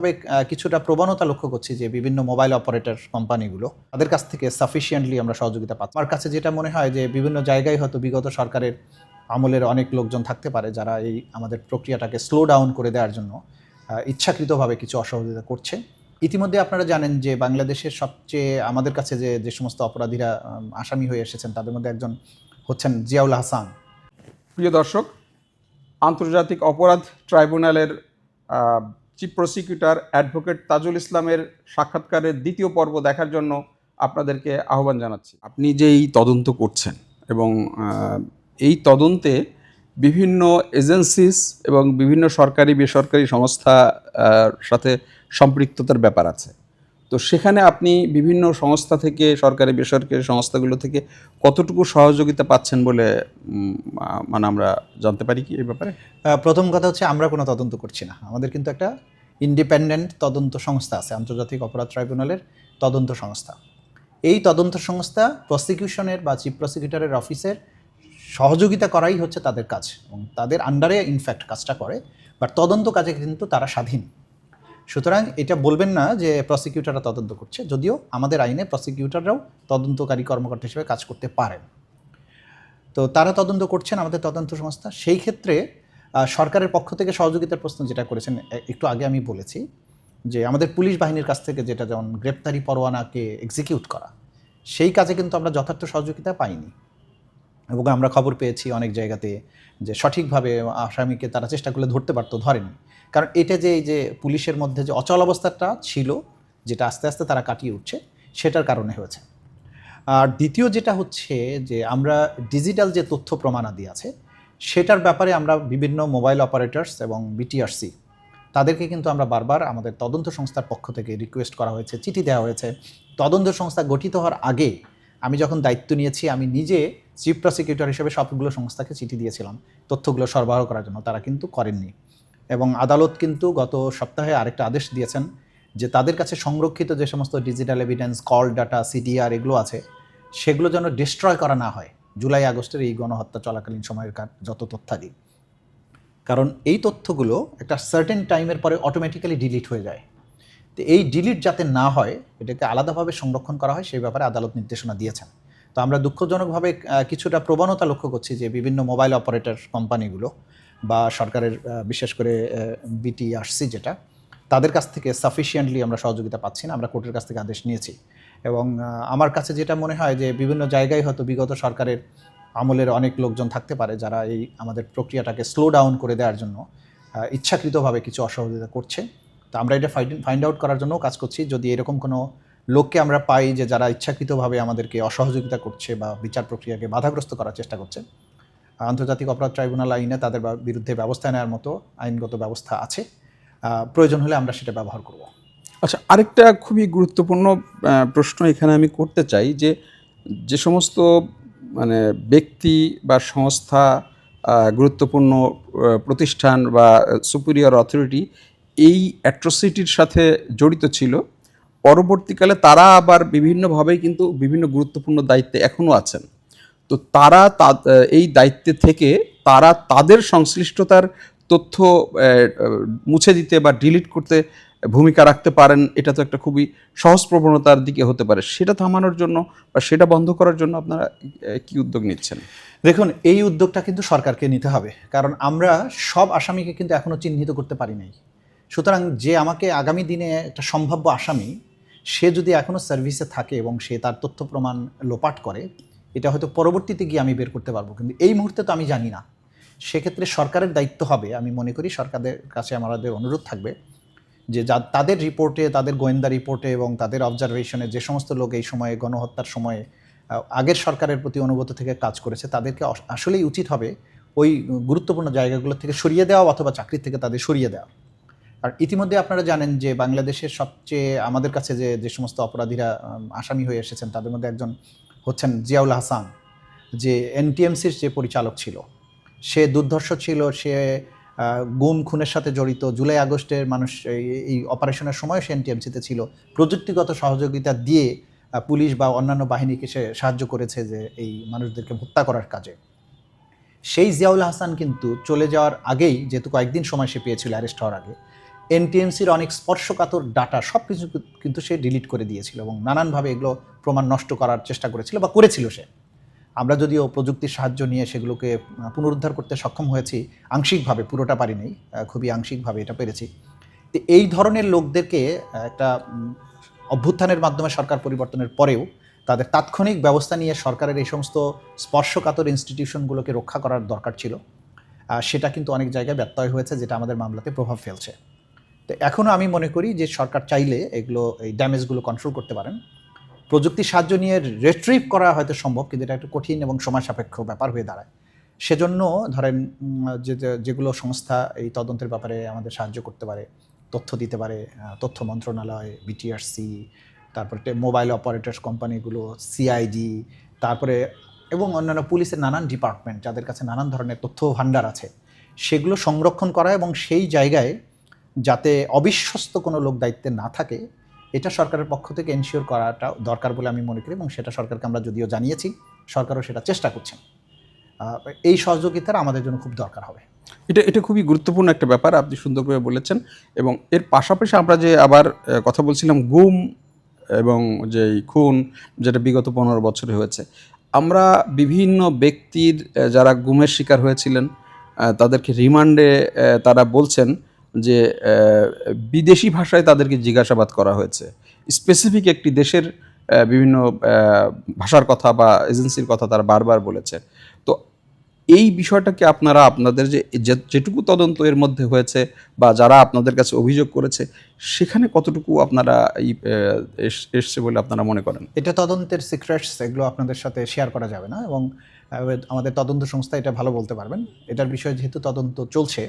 তবে কিছুটা প্রবণতা লক্ষ্য করছি যে বিভিন্ন মোবাইল অপারেটর কোম্পানিগুলো তাদের কাছ থেকে সাফিসিয়েন্টলি আমরা সহযোগিতা পাচ্ছি। আমার কাছে যেটা মনে হয় যে বিভিন্ন জায়গায় হয়তো বিগত সরকারের আমলের অনেক লোকজন থাকতে পারে যারা এই আমাদের প্রক্রিয়াটাকে স্লো ডাউন করে দেওয়ার জন্য ইচ্ছাকৃতভাবে কিছু অসহযোগিতা করছে। ইতিমধ্যে আপনারা জানেন যে বাংলাদেশের সবচেয়ে আমাদের কাছে যে যে সমস্ত অপরাধীরা আসামি হয়ে এসেছেন, তাদের মধ্যে একজন হচ্ছেন জিয়াউল হাসান। প্রিয় দর্শক, আন্তর্জাতিক অপরাধ ট্রাইব্যুনালের চিফ প্রসিকিউটর অ্যাডভোকেট তাজুল ইসলামের সাক্ষাৎকারের দ্বিতীয় পর্ব দেখার জন্য আপনাদেরকে আহ্বান জানাচ্ছি। আপনি যে এই তদন্ত করছেন এবং এই তদন্তে বিভিন্ন এজেন্সিস এবং বিভিন্ন সরকারি বেসরকারি সংস্থা সাথে সম্পৃক্ততার ব্যাপার আছে। তো সেখানে আপনি বিভিন্ন সংস্থা থেকে সরকারি বেসরকারি সংস্থাগুলো থেকে কতটুকু সহযোগিতা পাচ্ছেন বলে মানে আমরা জানতে পারি কি এই ব্যাপারে? প্রথম কথা হচ্ছে আমরা কোনো তদন্ত করছি না। আমাদের কিন্তু একটা ইন্ডিপেন্ডেন্ট তদন্ত সংস্থা আছে, আন্তর্জাতিক অপরাধ ট্রাইব্যুনালের তদন্ত সংস্থা। এই তদন্ত সংস্থা প্রসিকিউশনের বা চিফ প্রসিকিউটরের অফিসের সহযোগিতা করাই হচ্ছে তাদের কাজ এবং তাদের আন্ডারে ইনফ্যাক্ট কাজটা করে বাট তদন্ত কাজে কিন্তু তারা স্বাধীন। সুতরাং এটা বলবেন না যে প্রসিকিউটররা তদন্ত করছে, যদিও আমাদের আইনে প্রসিকিউটররাও তদন্তকারী কর্মকর্তা হিসেবে কাজ করতে পারেন। তো তারা তদন্ত করছেন আমাদের তদন্ত সংস্থা। সেই ক্ষেত্রে সরকারের পক্ষ থেকে সহযোগিতার প্রশ্ন যেটা করেছেন একটু আগে আমি বলেছি যে আমাদের পুলিশ বাহিনীর কাছ থেকে যেটা যেমন গ্রেপ্তারি পরোয়ানাকে এক্সিকিউট করা, সেই কাজে কিন্তু আমরা যথার্থ সহযোগিতা পাইনি। এবং আমরা খবর পেয়েছি অনেক জায়গাতে যে সঠিকভাবে আসামিকে তারা চেষ্টা করলে ধরতে পারতো, ধরেনি। কারণ এটা যে এই যে পুলিশের মধ্যে যে অচল অবস্থাটা ছিল, যেটা আস্তে আস্তে তারা কাটিয়ে উঠছে, সেটার কারণে হয়েছে। আর দ্বিতীয় যেটা হচ্ছে যে আমরা ডিজিটাল যে তথ্য প্রমাণাদি আছে সেটার ব্যাপারে আমরা বিভিন্ন মোবাইল অপারেটরস এবং বিটিআরসি, তাদেরকে কিন্তু আমরা বারবার আমাদের তদন্ত সংস্থার পক্ষ থেকে রিকোয়েস্ট করা হয়েছে, চিঠি দেওয়া হয়েছে। তদন্ত সংস্থা গঠিত হওয়ার আগে আমি যখন দায়িত্ব নিয়েছি, আমি নিজে চিফ প্রসিকিউটর হিসেবে সবগুলো সংস্থাকে চিঠি দিয়েছিলাম, তথ্যগুলো সরবরাহ করার জন্য, তারা কিন্তু করেননি। এবং আদালত কিন্তু গত সপ্তাহে আরেকটা আদেশ দিয়েছেন যে তাদের কাছে সংরক্ষিত যে সমস্ত digital evidence call data CDR এগুলো আছে, সেগুলো যেন ডিস্ট্রয় করা না হয়। জুলাই আগস্টের এই গণহত্যা চলাকালীন সময়ের যত তথ্যাদি। কারণ এই তথ্যগুলো একটা সার্টেন টাইমের পরে অটোমেটিক্যালি ডিলিট হয়ে যায়। তো এই ডিলিট যাতে না হয়, এটাকে আলাদাভাবে সংরক্ষণ করা হয়, সেই ব্যাপারে আদালত নির্দেশনা দিয়েছেন। তো আমরা দুঃখজনকভাবে কিছুটা প্রবণতা লক্ষ্য করছি যে বিভিন্ন মোবাইল অপারেটর কোম্পানিগুলো বা সরকারের বিশেষ করে বিটিআরসি যেটা, তাদের কাছ থেকে সাফিসিয়েন্টলি আমরা সহযোগিতা পাচ্ছি না, আমরা কোর্টের কাছ থেকে আদেশ নিয়েছি। এবং আমার কাছে যেটা মনে হয় যে বিভিন্ন জায়গায় হয়তো বিগত সরকারের আমলের অনেক লোকজন থাকতে পারে যারা এই আমাদের প্রক্রিয়াটাকে স্লো ডাউন করে দেওয়ার জন্য ইচ্ছাকৃতভাবে কিছু অসহযোগিতা করছে। তো আমরা এটা ফাইন্ড আউট করার জন্যও কাজ করছি। যদি এরকম কোনো লোককে আমরা পাই যে যারা ইচ্ছাকৃতভাবে আমাদেরকে অসহযোগিতা করছে বা বিচার প্রক্রিয়াকে বাধাগ্রস্ত করার চেষ্টা করছে, আন্তর্জাতিক অপরাধ ট্রাইব্যুনাল আইনে তাদের বিরুদ্ধে ব্যবস্থা নেওয়ার মতো আইনগত ব্যবস্থা আছে প্রয়োজন হলে আমরা সেটা ব্যবহার করব। আচ্ছা আরেকটা খুবই গুরুত্বপূর্ণ প্রশ্ন এখানে আমি করতে চাই যে যে সমস্ত মানে ব্যক্তি বা সংস্থা গুরুত্বপূর্ণ প্রতিষ্ঠান বা সুপিরিয়র অথরিটি এই অ্যাট্রোসিটির সাথে জড়িত ছিল, পরবর্তীকালে তারা আবার বিভিন্নভাবেই কিন্তু বিভিন্ন গুরুত্বপূর্ণ দায়িত্বে এখনও আছেন। তো তারা এই দায়িত্বে থেকে তারা তাদের সংশ্লিষ্টতার তথ্য মুছে দিতে বা ডিলিট করতে ভূমিকা রাখতে পারেন, এটা তো একটা খুবই সহজ প্রবণতার দিকে হতে পারে। সেটা থামানোর জন্য বা সেটা বন্ধ করার জন্য আপনারা কি উদ্যোগ নিচ্ছেন? দেখুন, এই উদ্যোগটা কিন্তু সরকারকে নিতে হবে। কারণ আমরা সব আসামিকে কিন্তু এখনও চিহ্নিত করতে পারি নাই। সুতরাং যে আমাকে আগামী দিনে একটা সম্ভাব্য আসামি, সে যদি এখনও সার্ভিসে থাকে এবং সে তার তথ্য প্রমাণ লোপাট করে, এটা হয়তো পরবর্তীতে গিয়ে আমি বের করতে পারব। কিন্তু এই মুহূর্তে তো আমি জানি না। সেক্ষেত্রে সরকারের দায়িত্ব হবে। আমি মনে করি সরকারের কাছে আমাদের অনুরোধ থাকবে যে তাদের রিপোর্টে, তাদের গোয়েন্দা রিপোর্টে এবং তাদের অবজারভেশনে যে সমস্ত লোক এই সময়ে গণহত্যার সময়ে আগের সরকারের প্রতি অনুগত থেকে কাজ করেছে, তাদেরকে আসলেই উচিত হবে ওই গুরুত্বপূর্ণ জায়গাগুলো থেকে সরিয়ে দেওয়া অথবা চাকরি থেকে তাদের সরিয়ে দেওয়া। আর ইতিমধ্যে আপনারা জানেন যে বাংলাদেশের সবচেয়ে আমাদের কাছে যে যে সমস্ত অপরাধীরা আসামি হয়ে এসেছেন, তাদের মধ্যে একজন হচ্ছেন জিয়াউল হাসান, যে এনটিএমসির যে পরিচালক ছিল। সে দুর্ধর্ষ ছিল, সে গুম খুনের সাথে জড়িত। জুলাই আগস্টের মানুষ এই- অপারেশনের সময় সে এনটিএমসিতে ছিল। প্রযুক্তিগত সহযোগিতা দিয়ে পুলিশ বা অন্যান্য বাহিনীকে সে সাহায্য করেছে যে এই মানুষদেরকে হত্যা করার কাজে। সেই জিয়াউল হাসান কিন্তু চলে যাওয়ার আগেই যেহেতু কয়েকদিন সময় সে পেয়েছিল অ্যারেস্ট হওয়ার আগে, এনটিএমসির অনেক স্পর্শকাতর ডাটা সব কিছু কিন্তু সে ডিলিট করে দিয়েছিল এবং নানানভাবে এগুলো প্রমাণ নষ্ট করার চেষ্টা করেছিল বা করেছিল সে। আমরা যদিও প্রযুক্তির সাহায্য নিয়ে সেগুলোকে পুনরুদ্ধার করতে সক্ষম হয়েছি, আংশিকভাবে পুরোটা পারিনি খুবই আংশিকভাবে এটা পেরেছি। তো এই ধরনের লোকদেরকে একটা অভ্যুত্থানের মাধ্যমে সরকার পরিবর্তনের পরেও তাদের তাৎক্ষণিক ব্যবস্থা নিয়ে সরকারের এই সমস্ত স্পর্শকাতর ইনস্টিটিউশনগুলোকে রক্ষা করার দরকার ছিল। সেটা কিন্তু অনেক জায়গায় ব্যত্যয় হয়েছে, যেটা আমাদের মামলাতে প্রভাব ফেলছে। তো এখনও আমি মনে করি যে সরকার চাইলে এগুলো, এই ড্যামেজগুলো কন্ট্রোল করতে পারেন। প্রযুক্তির সাহায্য নিয়ে রেট্রিভ করা হয়তো সম্ভব, কিন্তু এটা একটু কঠিন এবং সময় সাপেক্ষ ব্যাপার হয়ে দাঁড়ায়। সেজন্য ধরেন যে যেগুলো সংস্থা এই তদন্তের ব্যাপারে আমাদের সাহায্য করতে পারে, তথ্য দিতে পারে তথ্য মন্ত্রণালয় বিটিআরসি তারপরে মোবাইল অপারেটর্স কোম্পানিগুলো সিআইডি তারপরে এবং অন্যান্য পুলিশের নানান ডিপার্টমেন্ট যাদের কাছে নানান ধরনের তথ্য ভাণ্ডার আছে, সেগুলো সংরক্ষণ করা এবং সেই জায়গায় যাতে অবিশ্বস্ত কোনো লোক দায়িত্বে না থাকে এটা সরকারের পক্ষ থেকে এনশিওর করাটা দরকার বলে আমি মনে করি এবং সেটা সরকারকে আমরা যদিও জানিয়েছি, সরকারও সেটা চেষ্টা করছেন। এই সহযোগিতার আমাদের জন্য খুব দরকার হবে। এটা এটা খুবই গুরুত্বপূর্ণ একটা ব্যাপার আপনি সুন্দর করে বলেছেন এবং এর পাশাপাশি আমরা যে আবার কথা বলছিলাম গুম এবং যে খুন যেটা বিগত পনেরো বছরে হয়েছে, আমরা বিভিন্ন ব্যক্তির যারা গুমের শিকার হয়েছিলেন তাদেরকে রিমান্ডে তারা বলছেন যে বিদেশি ভাষায় তাদেরকে জিজ্ঞাসাবাদ করা হয়েছে। স্পেসিফিক একটি দেশের বিভিন্ন ভাষার কথা বা এজেন্সির কথা তারা বারবার বলেছে। তো এই বিষয়টাকে আপনারা, আপনাদের যে যেটুকু তদন্ত এর মধ্যে হয়েছে বা যারা আপনাদের কাছে অভিযোগ করেছে, সেখানে কতটুকু আপনারা এসছে বলে আপনারা মনে করেন? এটা তদন্তের সিক্রেটস এগুলো আপনাদের সাথে শেয়ার করা যাবে না এবং আমাদের তদন্ত সংস্থা এটা ভালো বলতে পারবেন। এটার বিষয়ে যেহেতু তদন্ত চলছে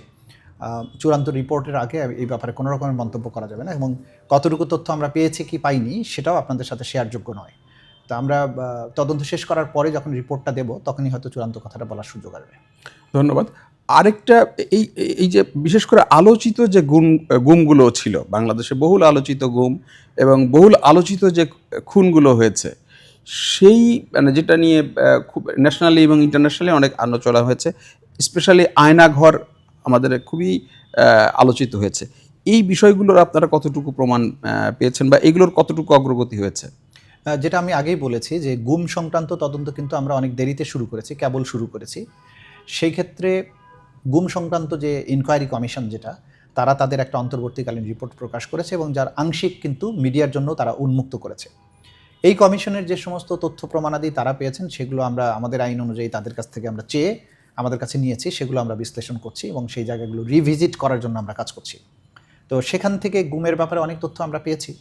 চূড়ান্ত রিপোর্টের আগে এই ব্যাপারে কোনো রকমের মন্তব্য করা যাবে না এবং কতটুকু তথ্য আমরা পেয়েছি কি পাইনি সেটাও আপনাদের সাথে শেয়ারযোগ্য নয়। তো আমরা তদন্ত শেষ করার পরে যখন রিপোর্টটা দেবো, তখনই হয়তো চূড়ান্ত কথাটা বলার সুযোগ আসবে। ধন্যবাদ। আরেকটা, এই, এই- যে বিশেষ করে আলোচিত যে গুম গুমগুলো ছিল, বাংলাদেশে বহুল আলোচিত গুম এবং বহুল আলোচিত যে খুনগুলো হয়েছে, সেই মানে যেটা নিয়ে খুব ন্যাশনালি এবং ইন্টারন্যাশনালি অনেক আলোচনা হয়েছে স্পেশালি আয়নাঘর আমাদের খুবই আলোচিত হয়েছে। এই বিষয়গুলোর আপনারা কতটুকু প্রমাণ পেয়েছেন বা এগুলোর কতটুকু অগ্রগতি হয়েছে? যেটা আমি আগেই বলেছি যে গুম সংক্রান্ত তদন্ত কিন্তু আমরা অনেক দেরিতে শুরু করেছি, কেবল শুরু করেছি। সেই ক্ষেত্রে গুম সংক্রান্ত যে ইনকোয়ারি কমিশন যেটা, তারা তাদের একটা অন্তর্বর্তীকালীন রিপোর্ট প্রকাশ করেছে এবং যার আংশিক কিন্তু মিডিয়ার জন্য তারা উন্মুক্ত করেছে। এই কমিশনের যে সমস্ত তথ্য প্রমাণাদি তারা পেয়েছেন, সেগুলো আমরা আমাদের আইন অনুযায়ী তাদের কাছ থেকে আমরা চেয়ে আমাদের কাছে নিয়েছি, সেগুলো আমরা বিশ্লেষণ করছি এবং সেই জায়গাগুলো রিভিজিট করার জন্য আমরা কাজ করছি। তো সেখান থেকে গুমের ব্যাপারে অনেক তথ্য আমরা পেয়েছি।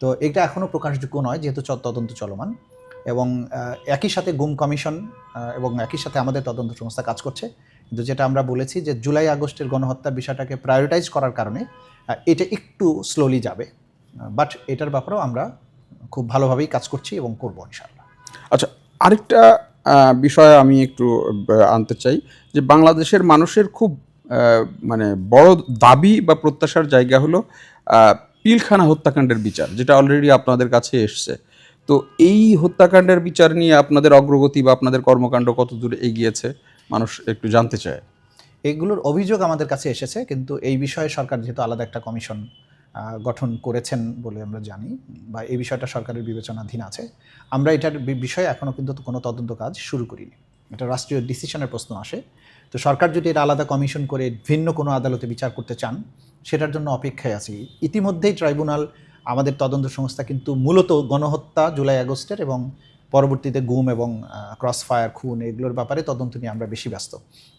তো এটা এখনও প্রকাশযোগ্য নয়, যেহেতু তদন্ত চলমান এবং একই সাথে গুম কমিশন এবং একই সাথে আমাদের তদন্ত সংস্থা কাজ করছে। কিন্তু যেটা আমরা বলেছি যে জুলাই আগস্টের গণহত্যার বিষয়টাকে প্রায়োরিটাইজ করার কারণে এটা একটু স্লোলি যাবে। বাট এটার ব্যাপারেও আমরা খুব ভালোভাবেই কাজ করছি এবং করব ইনশাল্লাহ আচ্ছা আরেকটা বিষয় আমি একটু আনতে চাই যে বাংলাদেশের মানুষের খুব মানে বড় দাবি বা প্রত্যাশার জায়গা হলো পিলখানা হত্যাকাণ্ডের বিচার, যেটা অলরেডি আপনাদের কাছে এসছে। তো এই হত্যাকাণ্ডের বিচার নিয়ে আপনাদের অগ্রগতি বা আপনাদের কর্মকাণ্ড কত দূর এগিয়েছে, মানুষ একটু জানতে চায়। এগুলোর অভিযোগ আমাদের কাছে এসেছে, কিন্তু এই বিষয়ে সরকার যেহেতু আলাদা একটা কমিশন গঠন করেছেন বলে আমরা জানি বা এই বিষয়টা সরকারের বিবেচনাধীন আছে। আমরা এটার বিষয়ে এখনও কিন্তু কোনো তদন্ত কাজ শুরু করিনি। এটা রাষ্ট্রীয় ডিসিশনের প্রশ্ন আসে। তো সরকার যদি এটা আলাদা কমিশন করে ভিন্ন কোনো আদালতে বিচার করতে চান, সেটার জন্য অপেক্ষায় আছি। ইতিমধ্যেই ট্রাইব্যুনাল আমাদের তদন্ত সংস্থা কিন্তু মূলত গণহত্যা জুলাই আগস্টের এবং পরবর্তীতে গুম এবং ক্রস ফায়ার খুন এগুলোর ব্যাপারে তদন্ত নিয়ে আমরা বেশি ব্যস্ত।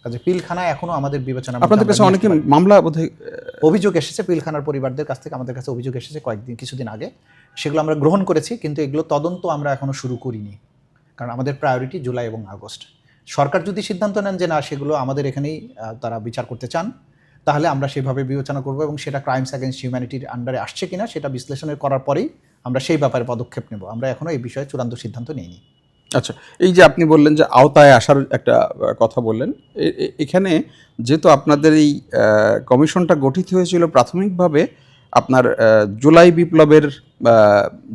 কাজে পিলখানা এখনও আমাদের বিবেচনা আপনাদের কাছে অনেকে মামলা বোধহয় অভিযোগ এসেছে পিলখানার পরিবারদের কাছ থেকে আমাদের কাছে অভিযোগ এসেছে কয়েকদিন কিছুদিন আগে। সেগুলো আমরা গ্রহণ করেছি কিন্তু এগুলো তদন্ত আমরা এখনও শুরু করিনি। কারণ আমাদের প্রায়োরিটি জুলাই এবং আগস্ট। সরকার যদি সিদ্ধান্ত নেন যে না সেগুলো আমাদের এখানেই তারা বিচার করতে চান তাহলে আমরা সেভাবে বিবেচনা করব এবং সেটা ক্রাইমস অ্যাগেন্স্ট হিউম্যানিটির আন্ডারে আসছে কিনা সেটা বিশ্লেষণের করার পরেই আমরা সেই ব্যাপারে পদক্ষেপ নেব। আমরা এখনও এই বিষয়ে চূড়ান্ত সিদ্ধান্ত নিইনি। আচ্ছা এই যে আপনি বললেন যে আওতায় আসার একটা কথা বললেন এখানে যেহেতু আপনাদের এই কমিশনটা গঠিত হয়েছিল প্রাথমিকভাবে আপনার জুলাই বিপ্লবের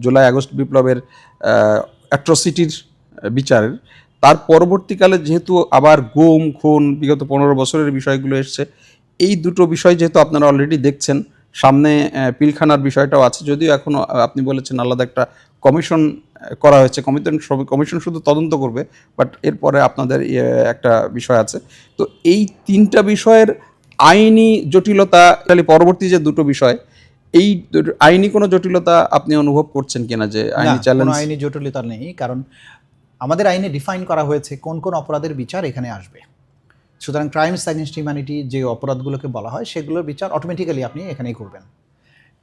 জুলাই আগস্ট বিপ্লবের অ্যাট্রসিটির বিচারের তার পরবর্তীকালে যেহেতু আবার গুম, খুন, বিগত পনেরো বছরের বিষয়গুলো এসছে, এই দুটো বিষয় যেহেতু আপনারা অলরেডি দেখছেন সামনে পিলখানার বিষয়টাও আছে। যদিও এখনও আপনি বলেছেন আলাদা একটা কমিশন করা হয়েছে। কমিশন কমিশন শুধু তদন্ত করবে বাট এরপরে আপনাদের ইয়ে, একটা বিষয় আছে। তো এই তিনটা বিষয়ের আইনি জটিলতা তাহলে পরবর্তী যে দুটো বিষয় এই আইনি কোনো জটিলতা আপনি অনুভব করছেন কিনা যে আইনি চ্যালেঞ্জ? আইনি জটিলতা নেই কারণ আমাদের আইনে ডিফাইন করা হয়েছে কোন কোন অপরাধের বিচার এখানে আসবে। সুতরাং ক্রাইমস অ্যাগেন্স্ট হিউম্যানিটি যে অপরাধগুলোকে বলা হয়, সেগুলোর বিচার অটোমেটিক্যালি আপনি এখানেই করবেন।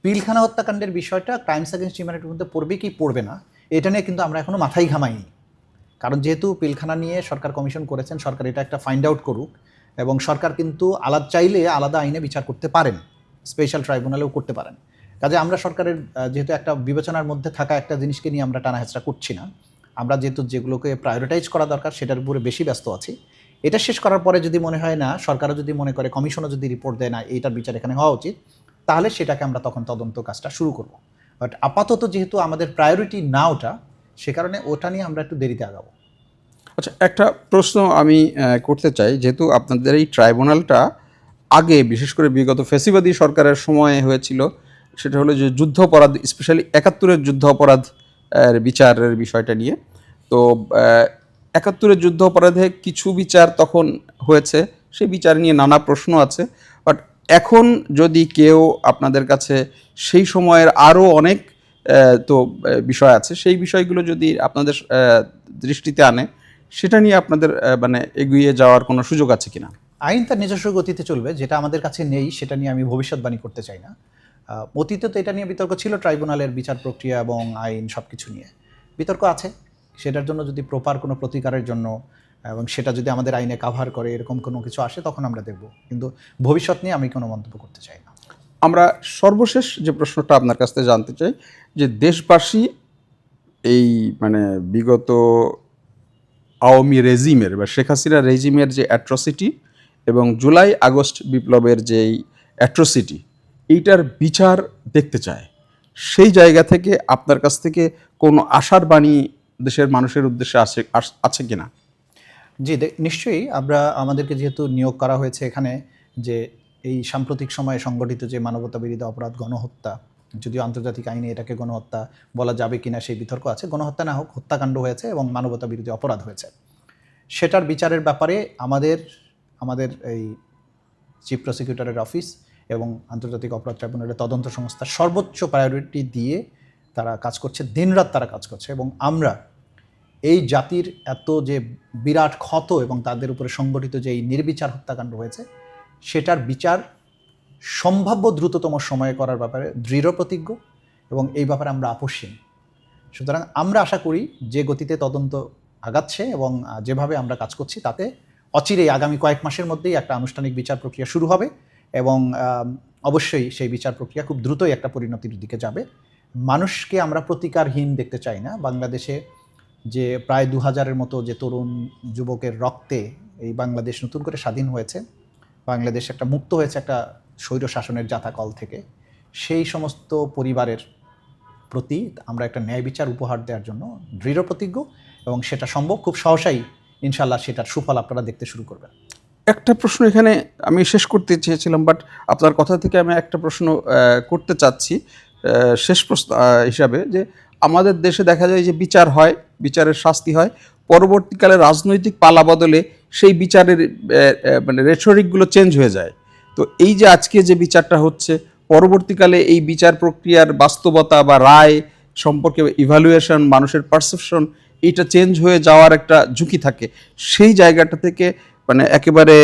পিলখানা হত্যাকাণ্ডের বিষয়টা ক্রাইমস অ্যাগেন্স্ট হিউম্যানিটির মধ্যে পড়বে কি পড়বে না, এটা নিয়ে কিন্তু আমরা এখনও মাথায় ঘামাইনি। কারণ যেহেতু পিলখানা নিয়ে সরকার কমিশন করেছেন, সরকার এটা একটা ফাইন্ড আউট করুক এবং সরকার কিন্তু আলাদা চাইলে আলাদা আইনে বিচার করতে পারেন স্পেশাল ট্রাইব্যুনালেও করতে পারেন। কাজে আমরা সরকারের যেহেতু একটা বিবেচনার মধ্যে থাকা একটা জিনিসকে নিয়ে আমরা টানা হেঁচড়া করছি না, আমরা যেহেতু যেগুলোকে প্রায়োরিটাইজ করা দরকার, সেটার উপরে বেশি ব্যস্ত আছি। এটা শেষ করার পরে যদি মনে হয় না, সরকারও যদি মনে করে, কমিশনও যদি রিপোর্ট দেয় না, এইটার বিচার এখানে হওয়া উচিত, তাহলে সেটাকে আমরা তখন তদন্ত কাজটা শুরু করব। বাট আপাতত যেহেতু আমাদের প্রায়োরিটি না ওটা, সে কারণে ওটা নিয়ে আমরা একটু দেরিতে আগাবো। আচ্ছা একটা প্রশ্ন আমি করতে চাই, যেহেতু আপনাদের এই ট্রাইব্যুনালটা আগে, বিশেষ করে বিগত ফেসিবাদী সরকারের সময় হয়েছিল, সেটা হলো যে যুদ্ধ অপরাধ স্পেশালি একাত্তরের যুদ্ধ অপরাধ বিচারের বিষয়টা নিয়ে। তো একাত্তরের যুদ্ধ অপরাধে কিছু বিচার তখন হয়েছে, সেই বিচার নিয়ে নানা প্রশ্ন আছে। বাট এখন যদি কেউ আপনাদের কাছে সেই সময়ের আরও অনেক তো বিষয় আছে, সেই বিষয়গুলো যদি আপনাদের দৃষ্টিতে আনে, সেটা নিয়ে আপনাদের মানে এগিয়ে যাওয়ার কোনো সুযোগ আছে কিনা? আইন তার নিজস্ব গতিতে চলবে, যেটা আমাদের কাছে নেই, সেটা নিয়ে আমি ভবিষ্যৎবাণী করতে চাই না। অতীতে তো এটা নিয়ে বিতর্ক ছিল, ট্রাইব্যুনালের বিচার প্রক্রিয়া এবং আইন সব কিছু নিয়ে। বিতর্ক আছে। সেটার জন্য যদি প্রপার কোনো প্রতিকারের জন্য এবং সেটা যদি আমাদের আইনে কাভার করে, এরকম কোনো কিছু আসে, তখন আমরা দেখব। কিন্তু ভবিষ্যৎ নিয়ে আমি কোনো মন্তব্য করতে চাই না। আমরা সর্বশেষ যে প্রশ্নটা আপনার কাছ থেকে জানতে চাই, যে দেশবাসী এই মানে বিগত আওয়ামী রেজিমের বা শেখ হাসিনা রেজিমের যে অ্যাট্রসিটি এবং জুলাই আগস্ট বিপ্লবের যেই অ্যাট্রসিটি এইটার বিচার দেখতে চায়। সেই জায়গা থেকে আপনার কাছ থেকে কোনো আশার বাণী দেশের মানুষের উদ্দেশ্যে আছে আছে কিনা? জি নিশ্চয়ই আমরা, আমাদেরকে যেহেতু নিয়োগ করা হয়েছে এখানে, যে এই সাম্প্রতিক সময়ে সংগঠিত যে মানবতা বিরোধী অপরাধ গণহত্যা, যদিও আন্তর্জাতিক আইনে এটাকে গণহত্যা বলা যাবে কিনা সেই বিতর্ক আছে, গণহত্যা না হোক, হত্যাকাণ্ড হয়েছে এবং মানবতা বিরোধী অপরাধ হয়েছে। সেটার বিচারের ব্যাপারে আমাদের আমাদের এই চিফ প্রসিকিউটরের অফিস এবং আন্তর্জাতিক অপরাধ ট্রাইব্যুনালের তদন্ত সংস্থা সর্বোচ্চ প্রায়োরিটি দিয়ে তারা কাজ করছে, দিনরাত তারা কাজ করছে এবং আমরা এই জাতির এত যে বিরাট ক্ষত এবং তাদের উপরে সংগঠিত যে এই নির্বিচার হত্যাকাণ্ড হয়েছে, সেটার বিচার সম্ভাব্য দ্রুততম সময়ে করার ব্যাপারে দৃঢ় প্রতিজ্ঞ এবং এই ব্যাপারে আমরা আপোষহীন। সুতরাং আমরা আশা করি যে গতিতে তদন্ত আগাচ্ছে এবং যেভাবে আমরা কাজ করছি, তাতে অচিরেই আগামী কয়েক মাসের মধ্যেই একটা আনুষ্ঠানিক বিচার প্রক্রিয়া শুরু হবে এবং অবশ্যই সেই বিচার প্রক্রিয়া খুব দ্রুতই একটা পরিণতির দিকে যাবে। মানুষকে আমরা প্রতিকারহীন দেখতে চাই না। বাংলাদেশে যে প্রায় দু হাজারের মতো যে তরুণ যুবকের রক্তে এই বাংলাদেশ নতুন করে স্বাধীন হয়েছে, বাংলাদেশ একটা মুক্ত হয়েছে একটা স্বৈর শাসনের জাতাকল থেকে, সেই সমস্ত পরিবারের প্রতি আমরা একটা ন্যায় বিচার উপহার দেওয়ার জন্য দৃঢ় প্রতিজ্ঞ এবং সেটা সম্ভব। খুব সহসাই ইনশাল্লাহ সেটার সুফল আপনারা দেখতে শুরু করবেন। একটা প্রশ্ন এখানে আমি শেষ করতে চেয়েছিলাম বাট আপনার কথা থেকে আমি একটা প্রশ্ন করতে চাচ্ছি। শেষ প্রশ্ন হিসাবে যে আমাদের দেশে দেখা যায় যে বিচার হয়, বিচারের শাস্তি হয়। পরবর্তীকালে রাজনৈতিক পালা বদলে সেই বিচারের মানে রেটরিকগুলো চেঞ্জ হয়ে যায়। তো এই যে আজকে যে বিচারটা হচ্ছে, পরবর্তীকালে এই বিচার প্রক্রিয়ার বাস্তবতা বা রায় সম্পর্কে ইভ্যালুয়েশন মানুষের পারসেপশন এটা চেঞ্জ হয়ে যাওয়ার একটা ঝুঁকি থাকে। সেই জায়গাটা থেকে মানে একেবারে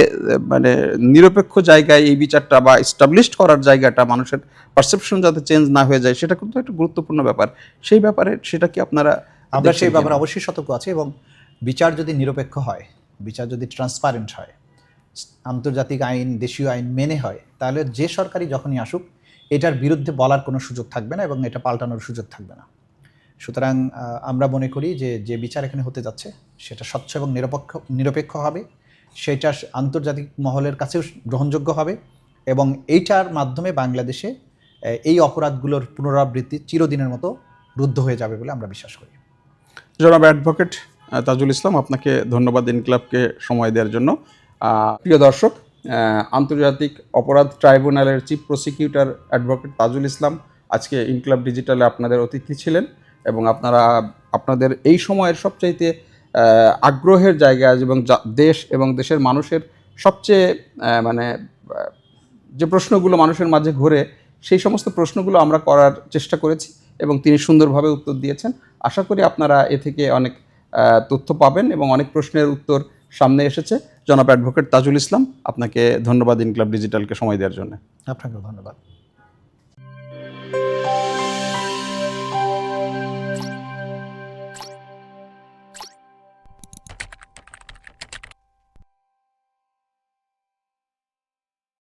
মানে নিরপেক্ষ জায়গায় এই বিচারটা বা এস্টাবলিশড করার জায়গাটা মানুষের পারসেপশন যাতে চেঞ্জ না হয়ে যায় সেটা কিন্তু একটা গুরুত্বপূর্ণ ব্যাপার। সেই ব্যাপারে সেটা কি আপনারা আমরা সেই ব্যাপারে অবশ্যই সতর্ক আছে এবং বিচার যদি নিরপেক্ষ হয় বিচার যদি ট্রান্সপারেন্ট হয় আন্তর্জাতিক আইন দেশীয় আইন মেনে হয় তাহলে যে সরকারি যখনই আসুক এটার বিরুদ্ধে বলার কোনো সুযোগ থাকবে না এবং এটা পাল্টানোর সুযোগ থাকবে না। সুতরাং আমরা মনে করি যে যে বিচার এখানে হতে যাচ্ছে সেটা স্বচ্ছ এবং নিরপেক্ষ নিরপেক্ষ হবে। সেটা আন্তর্জাতিক মহলের কাছেও গ্রহণযোগ্য হবে এবং এইটার মাধ্যমে বাংলাদেশে এই অপরাধগুলোর পুনরাবৃত্তি চিরদিনের মতো রুদ্ধ হয়ে যাবে বলে আমরা বিশ্বাস করি। জনাব অ্যাডভোকেট তাজুল ইসলাম, আপনাকে ধন্যবাদ ইনক্লাবকে সময় দেওয়ার জন্য। প্রিয় দর্শক আন্তর্জাতিক অপরাধ ট্রাইব্যুনালের chief prosecutor advocate Tajul Islam আজকে ইনক্লাব ডিজিটালে আপনাদের অতিথি ছিলেন এবং আপনারা, আপনাদের এই সময়ের সবচাইতে আগ্রহের জায়গা এবং দেশ এবং দেশের মানুষের সবচেয়ে মানে যে প্রশ্নগুলো মানুষের মাঝে ঘুরে, সেই সমস্ত প্রশ্নগুলো আমরা করার চেষ্টা করেছি এবং তিনি সুন্দরভাবে উত্তর দিয়েছেন। আশা করি আপনারা এ থেকে অনেক তথ্য পাবেন এবং অনেক প্রশ্নের উত্তর সামনে এসেছে। জনাব অ্যাডভোকেট তাজুল ইসলাম, আপনাকে ধন্যবাদ ইনক্লাব ডিজিটালকে সময় দেওয়ার জন্য। আপনাকে ধন্যবাদ।